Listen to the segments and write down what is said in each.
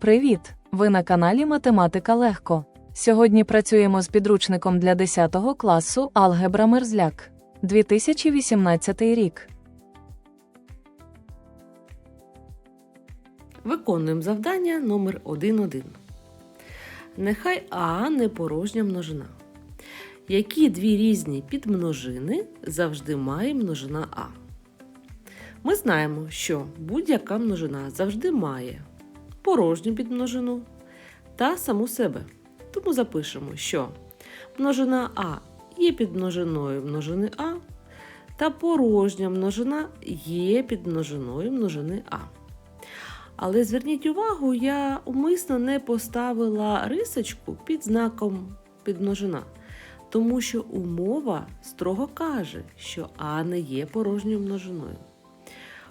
Привіт! Ви на каналі Математика Легко. Сьогодні працюємо з підручником для 10 класу Алгебра Мерзляк 2018 рік. Виконуємо завдання номер 1.1. Нехай А не порожня множина. Які дві різні підмножини завжди має множина А? Ми знаємо, що будь-яка множина завжди має порожню підмножину та саму себе. Тому запишемо, що множина А є підмножиною множини А, та порожня множина є підмножиною множини А. Але зверніть увагу, я умисно не поставила рисочку під знаком підмножина, тому що умова строго каже, що А не є порожньою множиною.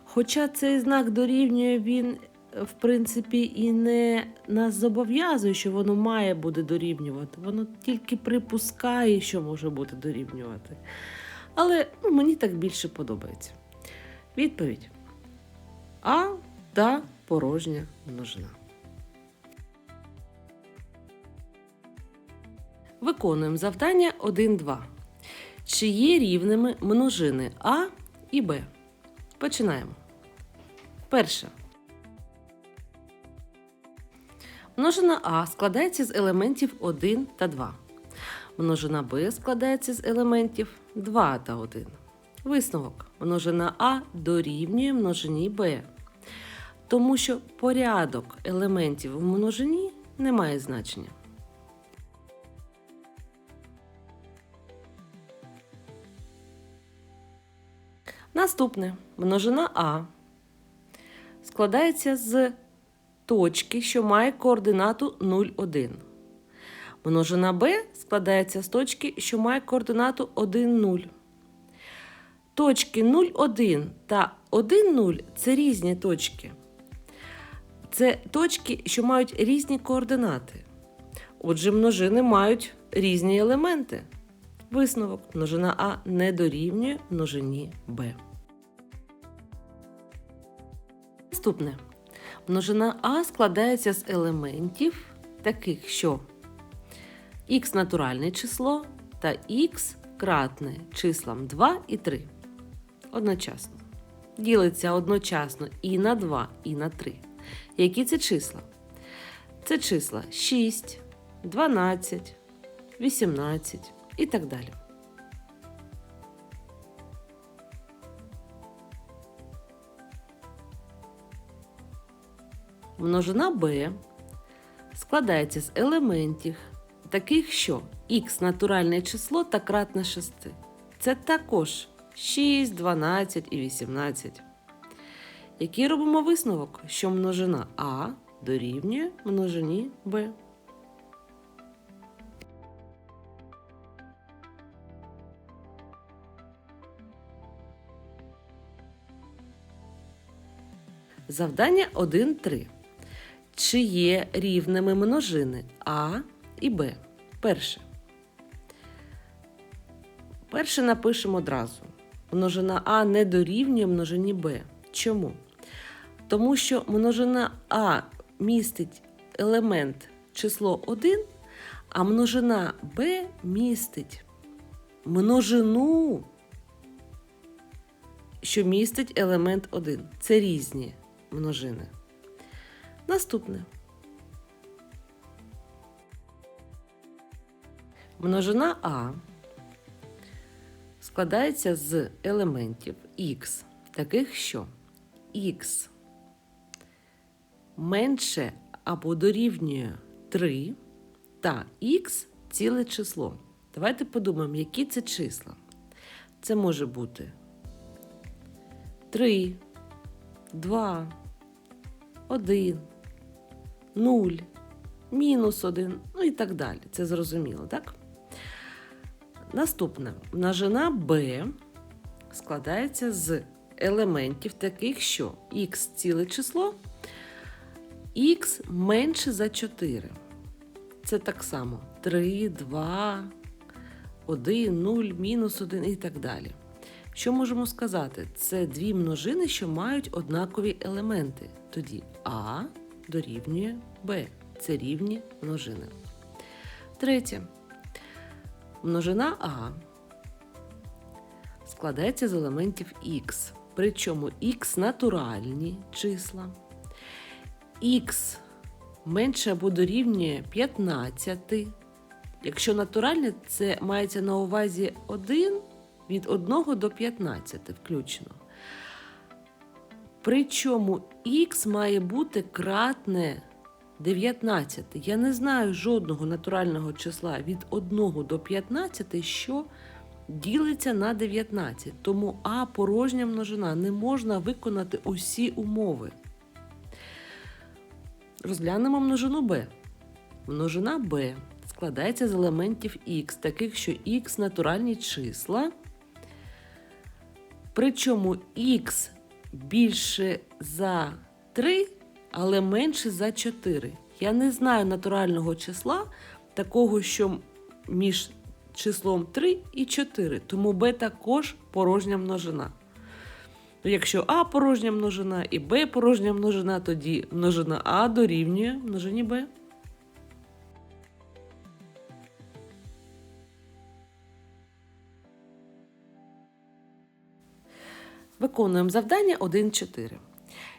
Хоча цей знак дорівнює, він, в принципі, і не нас зобов'язує, що воно має буде дорівнювати. Воно тільки припускає, що може бути дорівнювати. Але ну, мені так більше подобається. Відповідь. А та порожня множина. Виконуємо завдання 1-2. Чи є рівними множини А і Б? Починаємо. Перше. Множина А складається з елементів 1 та 2. Множина Б складається з елементів 2 та 1. Висновок. Множина А дорівнює множині Б тому що порядок елементів в множині не має значення. Наступне множина А складається з точки, що має координату 0,1. Множина Б складається з точки, що має координату 1,0. Точки 0,1 та 1,0 це різні точки. Це точки, що мають різні координати. Отже, множини мають різні елементи. Висновок множина А не дорівнює множині Б. Наступне. Множина А складається з елементів, таких, що х натуральне число та х кратне числам 2 і 3. Одночасно. Ділиться одночасно і на 2, і на 3. Які це числа? Це числа 6, 12, 18 і так далі. Множина b складається з елементів, таких, що х натуральне число та кратне 6. Це також 6, 12 і 18. Який робимо висновок, що множина А дорівнює множині Б. Завдання 1.3. Чи є рівними множини А і Б? Перше. Перше напишемо одразу. Множина А не дорівнює множині Б. Чому? Тому що множина А містить елемент число 1, а множина Б містить множину, що містить елемент 1. Це різні множини. Наступне. Множина А складається з елементів х, таких що х менше або дорівнює 3 та х ціле число. Давайте подумаємо, які це числа. Це може бути 3, 2, 1, 0, мінус 1, ну і так далі. Це зрозуміло, так? Наступне множина b складається з елементів таких, що х ціле число х менше за 4. Це так само 3, 2, 1, 0, мінус 1 і так далі. Що можемо сказати? Це дві множини, що мають однакові елементи. Тоді А дорівнює b. Це рівні множини. Третє. Множина А складається з елементів х. Причому х натуральні числа. х менше або дорівнює 15. Якщо натуральне, це мається на увазі 1 від 1 до 15 включно. Причому х має бути кратне 19. Я не знаю жодного натурального числа від 1 до 15, що ділиться на 19. Тому А порожня множина не можна виконати усі умови. Розглянемо множину Б. Множина Б складається з елементів х, таких, що х натуральні числа. Причому х більше за 3, але менше за 4. Я не знаю натурального числа, такого, що між числом 3 і 4, тому b також порожня множина. Якщо А порожня множина і Б порожня множина, тоді множина А дорівнює множині Б. Виконуємо завдання 1.4.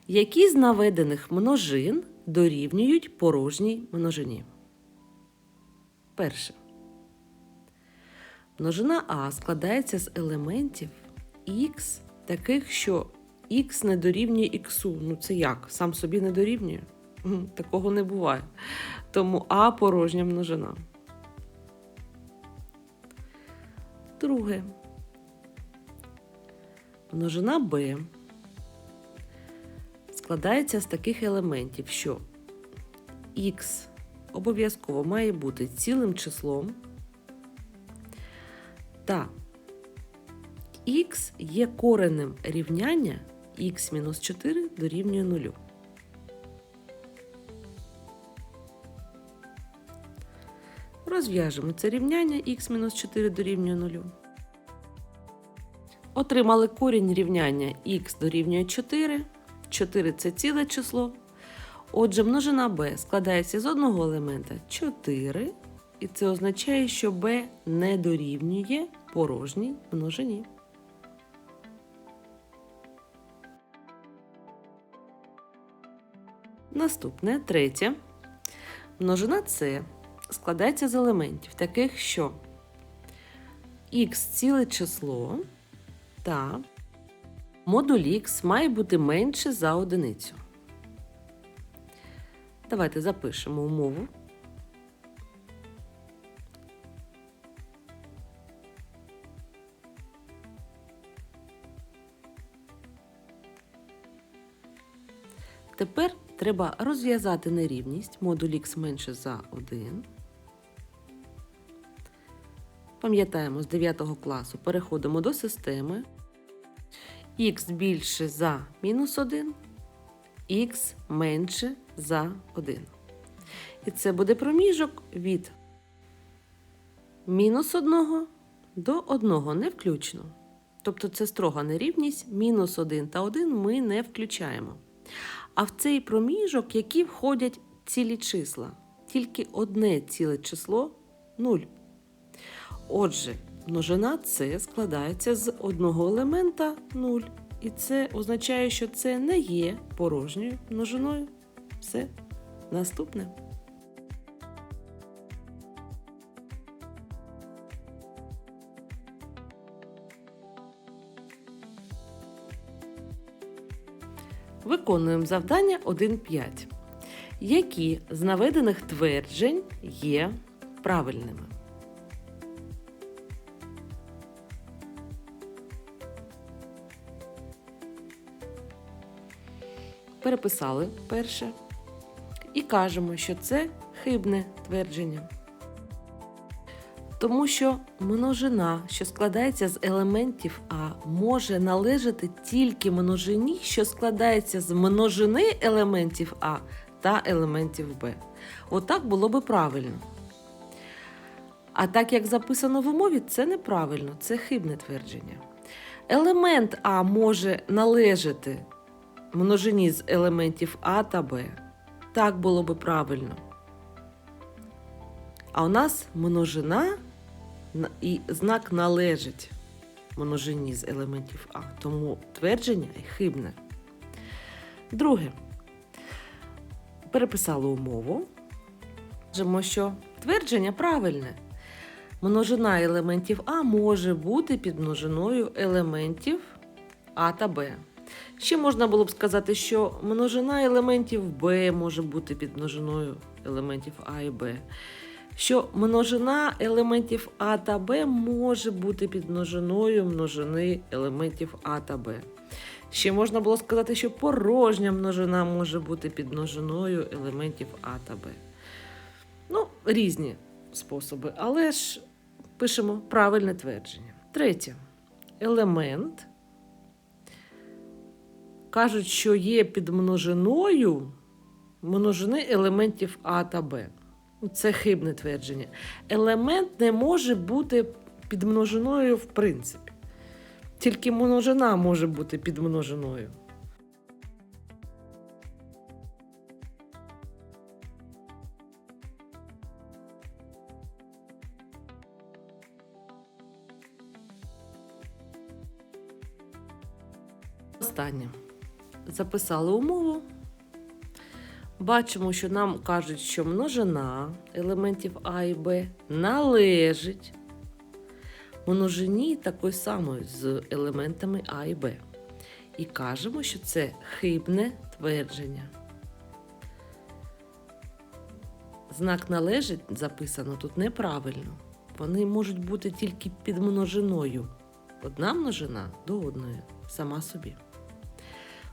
Які з наведених множин дорівнюють порожній множині? Перше. Множина А складається з елементів х, таких, що х не дорівнює х. Ну це як? Сам собі не дорівнює? Такого не буває. Тому А порожня множина. Друге. Множина Б складається з таких елементів, що х обов'язково має бути цілим числом, та х є коренем рівняння х-4 дорівнює 0. Розв'яжемо це рівняння х-4 дорівнює 0. Отримали корінь рівняння х дорівнює 4. 4 це ціле число. Отже, множина b складається з одного елемента 4, і це означає, що b не дорівнює порожній множині. Наступне третє. Множина c складається з елементів таких, що х ціле число та модуль х має бути менше за одиницю. Давайте запишемо умову. Тепер треба розв'язати нерівність модуль х менше за 1. Пам'ятаємо з 9 класу переходимо до системи. х більше за мінус 1, х менше за 1. І це буде проміжок від мінус 1 до 1 не включно. Тобто це строга нерівність, мінус 1 та 1 ми не включаємо. А в цей проміжок, які входять цілі числа, тільки одне ціле число 0. Отже, множина це складається з одного елемента 0. І це означає, що це не є порожньою множиною. Все. Наступне. Виконуємо завдання 1.5. Які з наведених тверджень є правильними? Переписали перше і кажемо, що це хибне твердження. Тому що множина, що складається з елементів А, може належати тільки множині, що складається з множини елементів А та елементів Б. Отак було би правильно. А так як записано в умові, це неправильно, це хибне твердження. Елемент А може належати множині з елементів А та Б, Так було би правильно. А у нас множина і знак належить множині з елементів А. Тому твердження хибне. Друге. Переписали умову. Кажемо, що твердження правильне. Множина елементів А може бути підмножиною елементів А та Б. Ще можна було б сказати, що множина елементів Б може бути підмножиною елементів А і Б. Що множина елементів А та Б може бути підмножиною множини елементів А та Б. Ще можна було сказати, що порожня множина може бути підмножиною елементів А та Б. Ну, різні способи, але ж пишемо правильне твердження. Третє. Елемент кажуть, що є підмножиною множини елементів А та Б. Ну, Це хибне твердження. Елемент не може бути підмножиною в принципі. Тільки множина може бути підмножиною. Останнє. Записали умову. Бачимо, що нам кажуть, що множина елементів А і Б належить множині такої самої з елементами А і Б. І кажемо, що це хибне твердження. Знак належить записано тут неправильно. Вони можуть бути тільки під множиною. Одна множина до одної, сама собі.